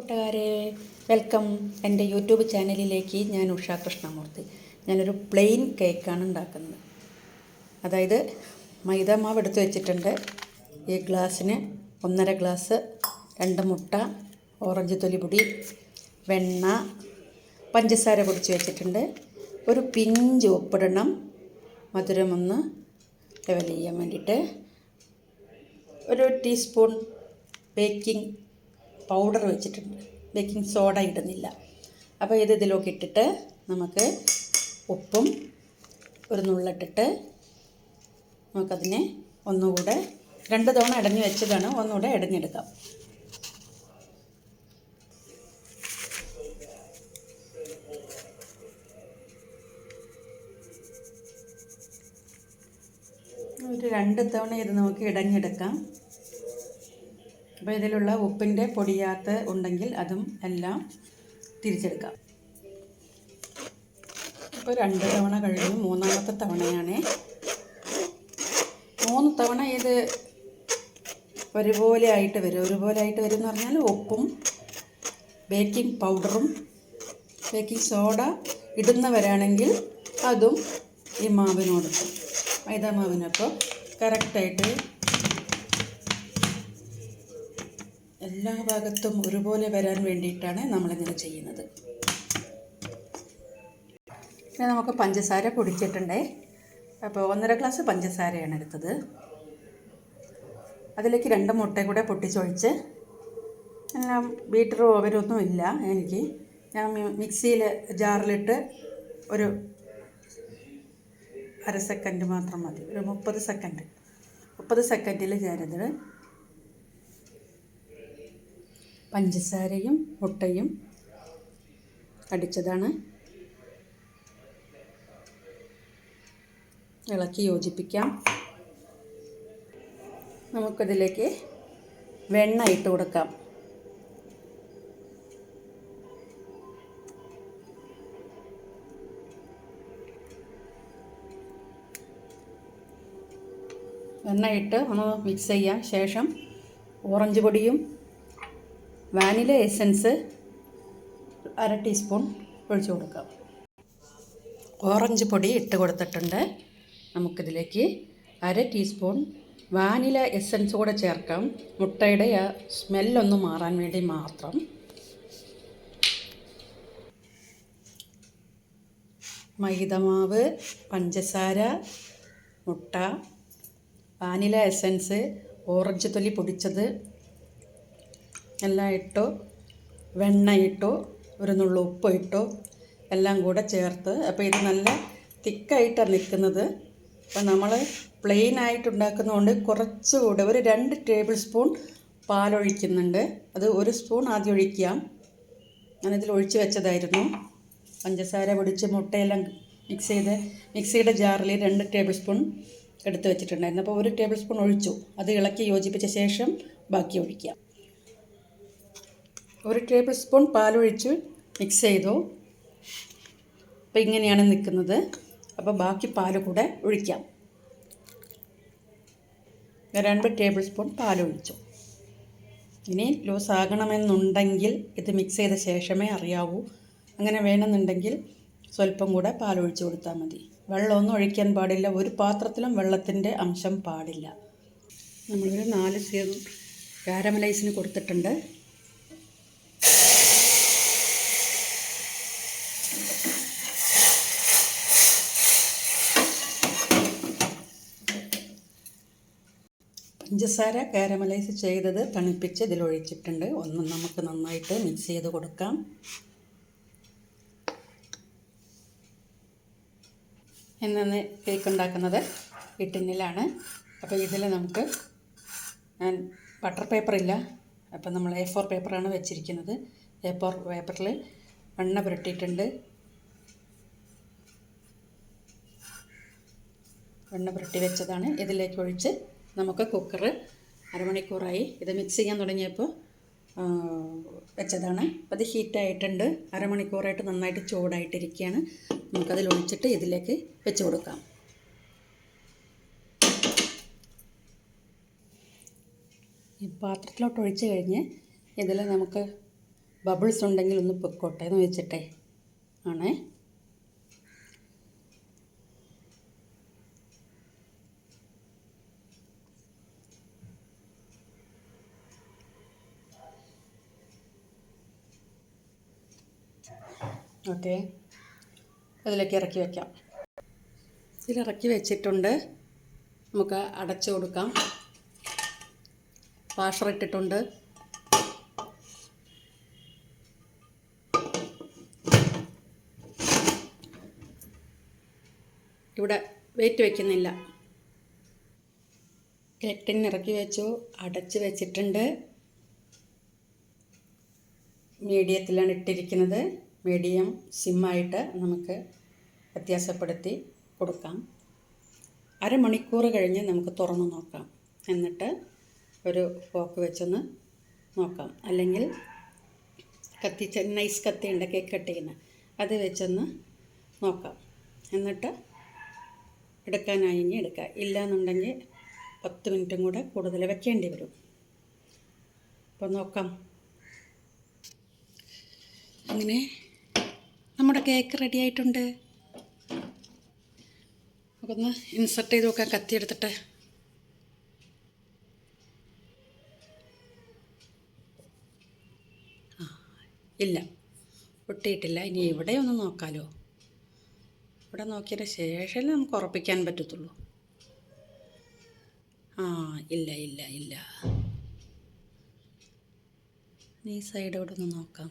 കൂട്ടുകാരെ വെൽക്കം എന്റെ യൂട്യൂബ് ചാനലിലേക്ക് ഞാൻ ഉഷ കൃഷ്ണമൂർത്തി. ഞാനൊരു പ്ലെയിൻ കേക്കാണ് ഉണ്ടാക്കുന്നത്. അതായത് മൈദ മാവ് എടുത്ത് വെച്ചിട്ടുണ്ട്. ഈ ഗ്ലാസ്സിന് ഒന്നര ഗ്ലാസ് രണ്ട് മുട്ട ഓറഞ്ച് തൊലിപൊടി വെണ്ണ പഞ്ചസാര പൊടിച്ച് വെച്ചിട്ടുണ്ട്. ഒരു പിഞ്ച് ഉപ്പിടണം. മധുരം ഒന്ന് ലെവൽ ചെയ്യാൻ വേണ്ടിയിട്ട്. ഒരു ടീസ്പൂൺ ബേക്കിംഗ് പൗഡർ വെച്ചിട്ടുണ്ട്. ബേക്കിംഗ് സോഡ ഇടുന്നില്ല. അപ്പോൾ ഇത് ഇതിലേക്ക് ഇട്ടിട്ട് നമുക്ക് ഉപ്പും ഒരു നുള്ളിട്ടിട്ട് നമുക്കതിനെ ഒന്നുകൂടെ രണ്ട് തവണ ഇടഞ്ഞു വെച്ചതാണ്. ഒന്നുകൂടെ ഇടഞ്ഞെടുക്കാം ഒരു രണ്ട് തവണ ഇത് നമുക്ക് ഇടഞ്ഞെടുക്കാം. അപ്പോൾ ഇതിലുള്ള ഉപ്പിന്റെ പൊടിയാത്ത ഉണ്ടെങ്കിൽ അതും എല്ലാം തിരിച്ചെടുക്കാം. ഇപ്പോൾ രണ്ട് തവണ കഴിഞ്ഞു മൂന്നാമത്തെ തവണയാണ്. മൂന്ന് തവണ ഇത് ഒരുപോലെ ആയിട്ട് വരും. ഒരുപോലെ ആയിട്ട് വരും എന്ന് പറഞ്ഞാൽ ഉപ്പും ബേക്കിംഗ് പൗഡറും ബേക്കിംഗ് സോഡ ഇടുന്നവരാണെങ്കിൽ അതും ഈ മാവിനോടൊപ്പം. മൈദ മാവിനൊപ്പം കറക്റ്റായിട്ട് എല്ലാ ഭാഗത്തും ഒരുപോലെ വരാൻ വേണ്ടിയിട്ടാണ് നമ്മളിങ്ങനെ ചെയ്യുന്നത്. പിന്നെ നമുക്ക് പഞ്ചസാര പൊടിച്ചിട്ടുണ്ടേ. അപ്പോൾ ഒന്നര ഗ്ലാസ് പഞ്ചസാരയാണ് എടുത്തത്. അതിലേക്ക് രണ്ട് മുട്ട കൂടെ പൊട്ടിച്ചൊഴിച്ച് എല്ലാം ബീറ്ററോ ഓവനൊന്നും ഇല്ല എനിക്ക്. ഞാൻ മിക്സിയിൽ ജാറിലിട്ട് ഒരു അര സെക്കൻഡ് മാത്രം മതി. ഒരു മുപ്പത് സെക്കൻഡ്. മുപ്പത് സെക്കൻഡിൽ ഞാനത് പഞ്ചസാരയും മുട്ടയും അടിച്ചതാണ് ഇളക്കി യോജിപ്പിക്കാം. നമുക്കതിലേക്ക് വെണ്ണ ഇട്ട് കൊടുക്കാം. വെണ്ണ ഇട്ട് ഒന്ന് മിക്സ് ചെയ്യാം. ശേഷം ഓറഞ്ച് പൊടിയും വാനില എസൻസ് അര ടീസ്പൂൺ ഒഴിച്ചു കൊടുക്കാം. ഓറഞ്ച് പൊടി ഇട്ട് കൊടുത്തിട്ടുണ്ട്. നമുക്കിതിലേക്ക് അര ടീസ്പൂൺ വാനില എസൻസ് കൂടെ ചേർക്കാം. മുട്ടയുടെ ആ സ്മെല്ലൊന്ന് മാറാൻ വേണ്ടി മാത്രം. മൈദമാവ് പഞ്ചസാര മുട്ട വാനില എസൻസ് ഓറഞ്ച് തൊലി പൊടിച്ചത് എല്ലാം ഇട്ടു വെണ്ണ ഒരു നുള്ളു ഉപ്പ് ഇട്ടു എല്ലാം കൂടെ ചേർത്ത്. അപ്പോൾ ഇത് നല്ല തിക്കായിട്ടാണ് നിൽക്കുന്നത് അപ്പോൾ നമ്മൾ പ്ലെയിൻ ആയിട്ട് ഉണ്ടാക്കുന്നതുകൊണ്ട് കുറച്ചുകൂടെ ഒരു രണ്ട് ടേബിൾ സ്പൂൺ പാലൊഴിക്കുന്നുണ്ട്. അത് ഒരു സ്പൂൺ ആദ്യം ഒഴിക്കാം. ഞാനിതിൽ ഒഴിച്ച് വെച്ചതായിരുന്നു. പഞ്ചസാര പൊടിച്ച് മുട്ടയെല്ലാം മിക്സ് ചെയ്ത് മിക്സിയുടെ ജാറിൽ രണ്ട് ടേബിൾ സ്പൂൺ എടുത്ത് വെച്ചിട്ടുണ്ടായിരുന്നു. അപ്പോൾ ഒരു ടേബിൾ സ്പൂൺ ഒഴിച്ചു. അത് ഇളക്കി യോജിപ്പിച്ച ശേഷം ബാക്കി ഒഴിക്കാം. ഒരു ടേബിൾ സ്പൂൺ പാലൊഴിച്ച് മിക്സ് ചെയ്തു. അപ്പോൾ ഇങ്ങനെയാണ് നിൽക്കുന്നത്. അപ്പോൾ ബാക്കി പാൽ കൂടെ ഒഴിക്കാം. രണ്ട് ടേബിൾ സ്പൂൺ പാലൊഴിച്ചു. ഇനി ലൂസ് ആകണമെന്നുണ്ടെങ്കിൽ ഇത് മിക്സ് ചെയ്ത ശേഷമേ അറിയാവൂ. അങ്ങനെ വേണമെന്നുണ്ടെങ്കിൽ സ്വല്പം കൂടെ പാലൊഴിച്ച് കൊടുത്താൽ മതി. വെള്ളമൊന്നും ഒഴിക്കാൻ പാടില്ല. ഒരു പാത്രത്തിലും വെള്ളത്തിന്റെ അംശം പാടില്ല. നമ്മളൊരു നാല് കാരമലൈസിന് കൊടുത്തിട്ടുണ്ട്. പഞ്ചസാര കാരമലൈസ് ചെയ്തത് തണുപ്പിച്ച് ഇതിലൊഴിച്ചിട്ടുണ്ട് ഒന്ന് നമുക്ക് നന്നായിട്ട് മിക്സ് ചെയ്ത് കൊടുക്കാം. ഇന്ന് കേക്ക് ഉണ്ടാക്കുന്നത്? ഇട്ടിന്നിലാണ് അപ്പോൾ ഇതിൽ നമുക്ക് ഞാൻ ബട്ടർ പേപ്പറില്ല അപ്പോൾ നമ്മൾ എ ഫോർ പേപ്പറാണ് വെച്ചിരിക്കുന്നത്. എ ഫോർ പേപ്പറിൽ എണ്ണ പുരട്ടിയിട്ടുണ്ട്. എണ്ണ പുരട്ടി വെച്ചതാണ്. ഇതിലേക്ക് ഒഴിച്ച് നമുക്ക് കുക്കർ അരമണിക്കൂറായി ഇത് മിക്സ് ചെയ്യാൻ തുടങ്ങിയപ്പോൾ വെച്ചതാണ്. അപ്പോൾ അത് ഹീറ്റായിട്ടുണ്ട് അരമണിക്കൂറായിട്ട് നന്നായിട്ട് ചൂടായിട്ടിരിക്കുകയാണ്. നമുക്കതിൽ ഒഴിച്ചിട്ട് ഇതിലേക്ക് വെച്ച് കൊടുക്കാം. ഈ പാത്രത്തിലോട്ട് ഒഴിച്ച് കഴിഞ്ഞ് ഇതിൽ നമുക്ക് ബബിൾസ് ഉണ്ടെങ്കിൽ ഒന്ന് പൊക്കോട്ടെ എന്ന് വെച്ചിട്ടേ ആണേ. ഓക്കെ. അതിലേക്ക് ഇറക്കി വയ്ക്കാം ഇതിലിറക്കി വെച്ചിട്ടുണ്ട്. നമുക്ക് അടച്ചു കൊടുക്കാം. വാഷർ ഇട്ടിട്ടുണ്ട്. ഇവിടെ വെയിറ്റ് വയ്ക്കുന്നില്ല കെട്ടിൻ ഇറക്കി വെച്ചു. അടച്ച് വെച്ചിട്ടുണ്ട്. മീഡിയത്തിലാണ് ഇട്ടിരിക്കുന്നത്. മീഡിയം സിമ്മായിട്ട് നമുക്ക് വ്യത്യാസപ്പെടുത്തി കൊടുക്കാം. അരമണിക്കൂർ കഴിഞ്ഞ് നമുക്ക് തുറന്ന് നോക്കാം. എന്നിട്ട് ഒരു ഫോക്ക് വെച്ചൊന്ന് നോക്കാം. അല്ലെങ്കിൽ കത്തി നൈസ് കത്തി ഉണ്ട് കേക്ക് കട്ട് ചെയ്യുന്ന. അത് വെച്ചൊന്ന് നോക്കാം. എന്നിട്ട് എടുക്കാനായി ഇനി ഇല്ല ഇല്ലയെന്നുണ്ടെങ്കിൽ പത്ത് മിനിറ്റും കൂടെ കൂടുതൽ വെക്കേണ്ടി വരും. അപ്പോൾ നോക്കാം. അങ്ങനെ നമ്മുടെ കേക്ക് റെഡി ആയിട്ടുണ്ട്. നമുക്കൊന്ന് ഇൻസർട്ട് ചെയ്ത് നോക്കാം കത്തി എടുത്തിട്ട്. ആ ഇല്ല. പൊട്ടിയിട്ടില്ല. ഇനി ഇവിടെ ഒന്ന് നോക്കാലോ. ഇവിടെ നോക്കിയതിന് ശേഷം നമുക്ക് ഉറപ്പിക്കാൻ പറ്റത്തുള്ളൂ. ആ ഇല്ല ഇല്ല ഇല്ല. ഈ ഇവിടെ ഒന്ന് നോക്കാം.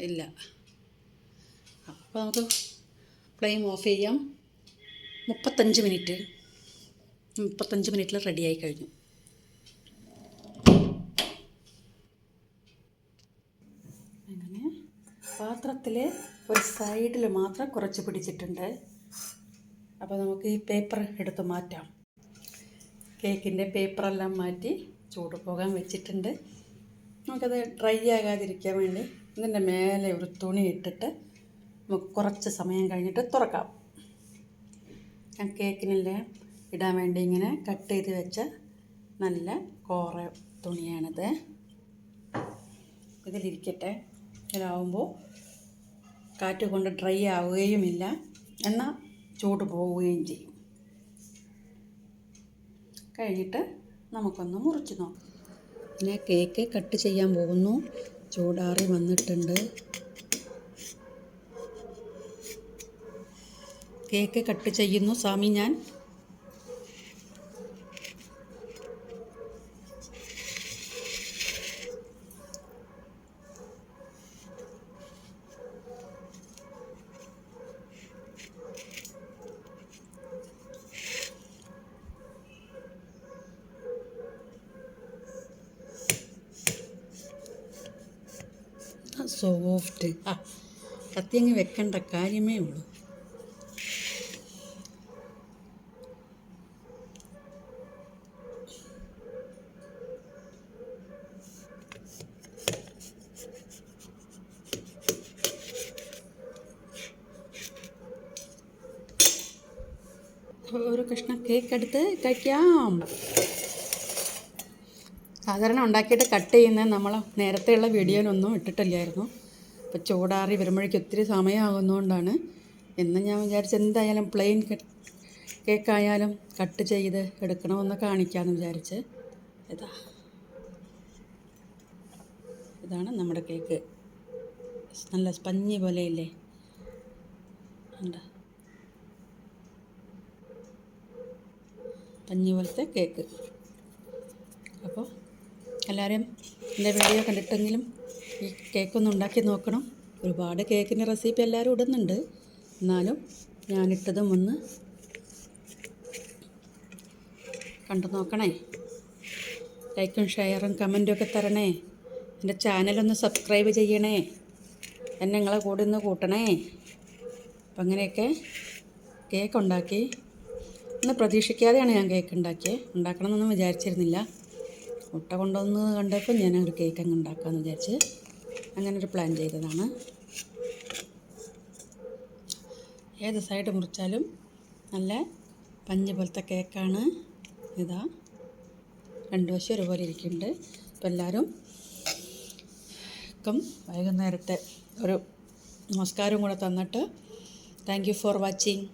ഇല്ല. അപ്പോൾ നമുക്ക് ഫ്ലെയിം ഓഫ് ചെയ്യാം. മുപ്പത്തഞ്ച് മിനിറ്റ്. മുപ്പത്തഞ്ച് മിനിറ്റിൽ റെഡിയായി കഴിഞ്ഞു. അങ്ങനെ പാത്രത്തിൽ ഒരു സൈഡിൽ മാത്രം കുറച്ച് പിടിച്ചിട്ടുണ്ട്. അപ്പോൾ നമുക്ക് ഈ പേപ്പർ എടുത്ത് മാറ്റാം. കേക്കിന്റെ പേപ്പറെല്ലാം മാറ്റി ചൂട് പോകാൻ വെച്ചിട്ടുണ്ട്. നമുക്കത് ഡ്രൈ ആകാതിരിക്കാൻ വേണ്ടി ഇതിന്റെ മേലെ ഒരു തുണി ഇട്ടിട്ട് നമുക്ക് കുറച്ച് സമയം കഴിഞ്ഞിട്ട് തുറക്കാം. ഞാൻ കേക്കിനെല്ലാം ഇടാൻ വേണ്ടി ഇങ്ങനെ കട്ട് ചെയ്ത് വെച്ച നല്ല കോറ തുണിയാണിത്. ഇതിലിരിക്കട്ടെ. ഇതിലാവുമ്പോൾ കാറ്റ് കൊണ്ട് ഡ്രൈ ആവുകയുമില്ല. എന്നാൽ ചൂട് പോവുകയും ചെയ്യും. കഴിഞ്ഞിട്ട് നമുക്കൊന്ന് മുറിച്ച് നോക്കാം. പിന്നെ കേക്ക് കട്ട് ചെയ്യാൻ പോകുന്നു. ചൂടാറി വന്നിട്ടുണ്ട്. കേക്ക് കട്ട് ചെയ്യുന്നു. സ്വാമി ഞാൻ സോഫ്റ്റ് ആ കത്തിയങ്ങ് വെക്കേണ്ട കാര്യമേ ഉള്ളൂ. ഒരു കഷ്ണം കേക്ക് എടുത്ത് കഴിക്കാം. സാധാരണ ഉണ്ടാക്കിയിട്ട് കട്ട് ചെയ്യുന്നത് നമ്മൾ നേരത്തെയുള്ള വീഡിയോയിലൊന്നും ഇട്ടിട്ടില്ലായിരുന്നു. അപ്പോൾ ചൂടാറി വരുമ്പോഴേക്കും ഒത്തിരി സമയമാകുന്നതുകൊണ്ടാണ്. എന്ന് ഞാൻ വിചാരിച്ചു എന്തായാലും പ്ലെയിൻ കേക്കായാലും കട്ട് ചെയ്ത് എടുക്കണമെന്ന് കാണിക്കാമെന്ന് വിചാരിച്ച്. ഇതാ. ഇതാണ് നമ്മുടെ കേക്ക് നല്ല സ്പഞ്ഞി പോലെയില്ലേ? ഉണ്ട് പഞ്ഞി പോലത്തെ കേക്ക് അപ്പോൾ എല്ലാവരും എന്റെ വീഡിയോ കണ്ടിട്ടെങ്കിലും ഈ കേക്കൊന്ന് ഉണ്ടാക്കി നോക്കണം. ഒരുപാട് കേക്കിന്റെ റെസിപ്പി എല്ലാവരും ഇടുന്നുണ്ട്. എന്നാലും ഞാനിട്ടതും ഒന്ന് കണ്ടു നോക്കണേ. ലൈക്കും ഷെയറും കമന്റും ഒക്കെ തരണേ. എന്റെ ചാനലൊന്ന് സബ്സ്ക്രൈബ് ചെയ്യണേ. എന്നെ നിങ്ങളെ കൂടെ ഒന്ന് കൂട്ടണേ. അപ്പം അങ്ങനെയൊക്കെ കേക്ക് ഉണ്ടാക്കി ഇന്ന് പ്രതീക്ഷിക്കാതെയാണ് ഞാൻ കേക്ക് ഉണ്ടാക്കിയത് ഉണ്ടാക്കണമെന്നൊന്നും വിചാരിച്ചിരുന്നില്ല. മുട്ട കൊണ്ടുവന്ന് കണ്ടപ്പോൾ ഞാൻ ഒരു കേക്ക് അങ്ങ് ഉണ്ടാക്കാമെന്ന് വിചാരിച്ച് അങ്ങനെ ഒരു പ്ലാൻ ചെയ്തതാണ്. ഏത് സൈഡ് മുറിച്ചാലും നല്ല പഞ്ഞ് പോലത്തെ കേക്കാണ് ഇതാ. രണ്ട് വശം ഒരുപോലെ ഇരിക്കുന്നുണ്ട്. അപ്പോൾ എല്ലാവരും ക്കും വൈകുന്നേരത്തെ ഒരു നമസ്കാരം കൂടെ തന്നിട്ട് താങ്ക് യു ഫോർ വാച്ചിങ്